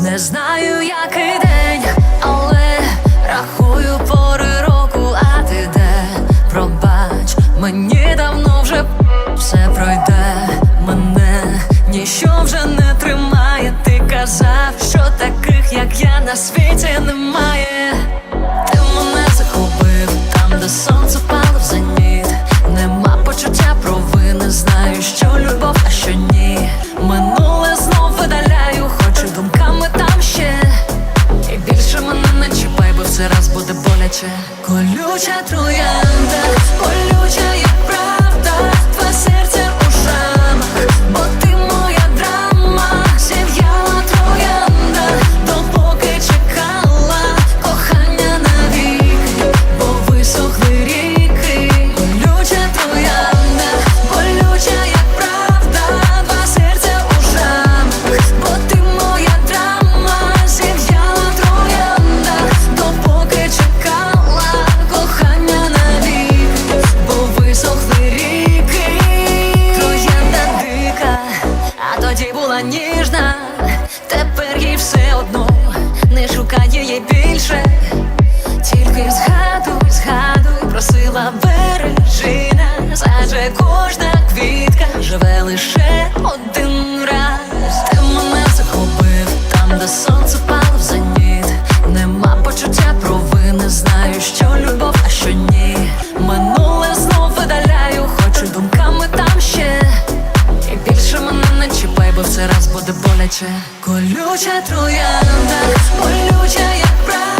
Не знаю, який день, але рахую пори року, а ти де пробач, мені давно вже все пройде мене, ніщо вже не тримає. Ти казав, що таких, як я на світі немає. Колюча троянда, колюча ніжна, тепер їй все одно, не шукай її більше. Тільки згадуй, згадуй, просила бережи нас, адже кожна квітка живе лише один раз. Ти мене захопив там, де сонце впало в зеніт. Нема почуття провини, знаю, що любов, а що ні. Минуле бо все раз буде боляче. Колюча троянда, колюча як правда,